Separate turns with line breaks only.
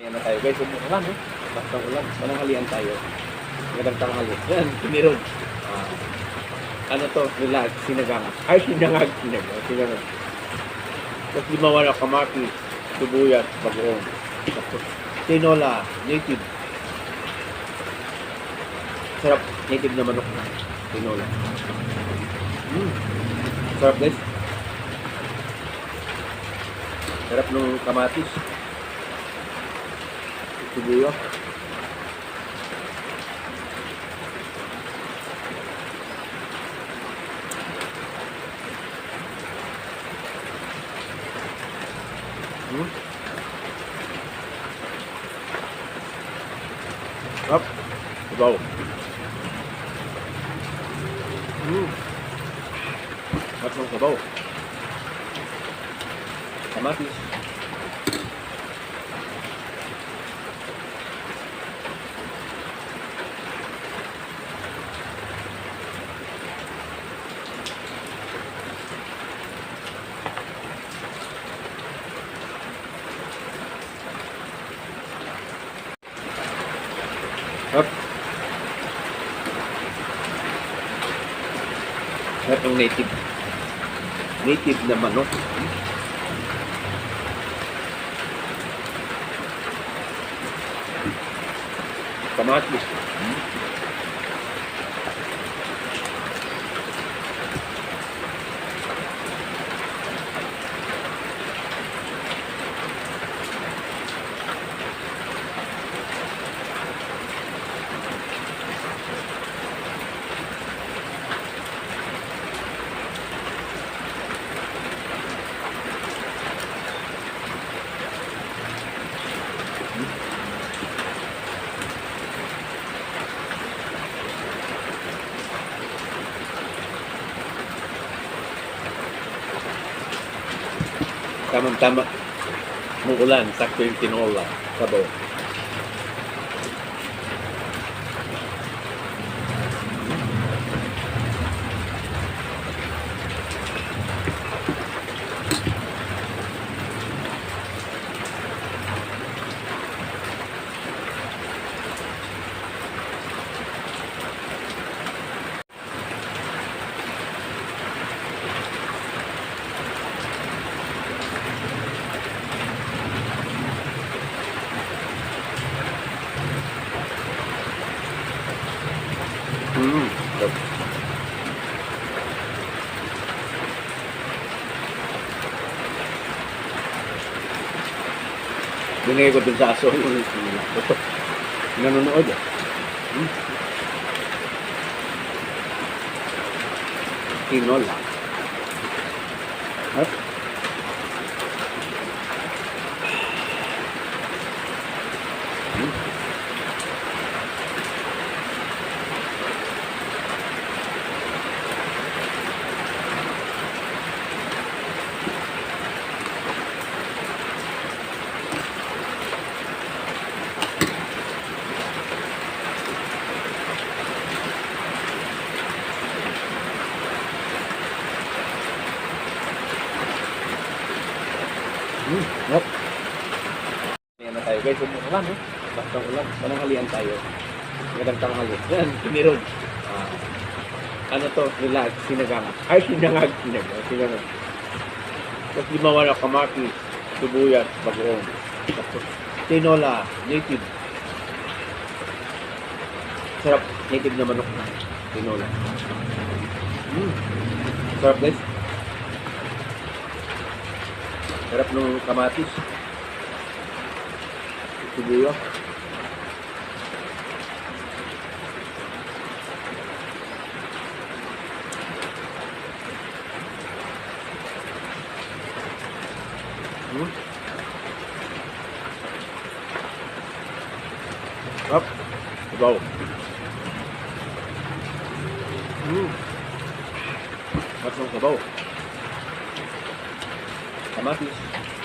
Ayan na tayo guys, umuulan eh. Basta ulan, pananghalian tayo. Magandang tanghali. Yan, tumirog. Ah, ano to, nila, sinagang. Ay, sinangag, sinangag, sinangag. Tapos limawan na kamaki, tubuyat, bagoong. Tinola, native. Sarap, native na manok na. Tinola. Mm. Sarap guys. Sarap nung kamatis. Sibuyas. Hmm. Up. Sabaw. Hmm. Sarap ng sabaw. Kamatis. Up. Sarap ng native. Native na manok. Kamatis. Tamang-tama. Muulan, sakto yung tinola. Sabaw. Mm. Binigay ko dun sa aso. Nanonood eh. Hmm. Tinola. At Hmm, yep. Ayan na tayo guys, umuulan eh. Basta ulan, pananghalian tayo. Magandang tanghali. Yan, tumirog. Ah, ano to, nila, sinagang. Ay, sinangag, sinangag, sinangag. Tapos limawan na kamaki, tubuyat, bagoong. Tapos, tinola, native. Sarap, native na manok na. Tinola. Mm. Sarap guys. Sarap ng kamatis. Sibuyas. Hmm. Sarap. Sabaw. Hmm. Sarap ng sabaw. Kamatis.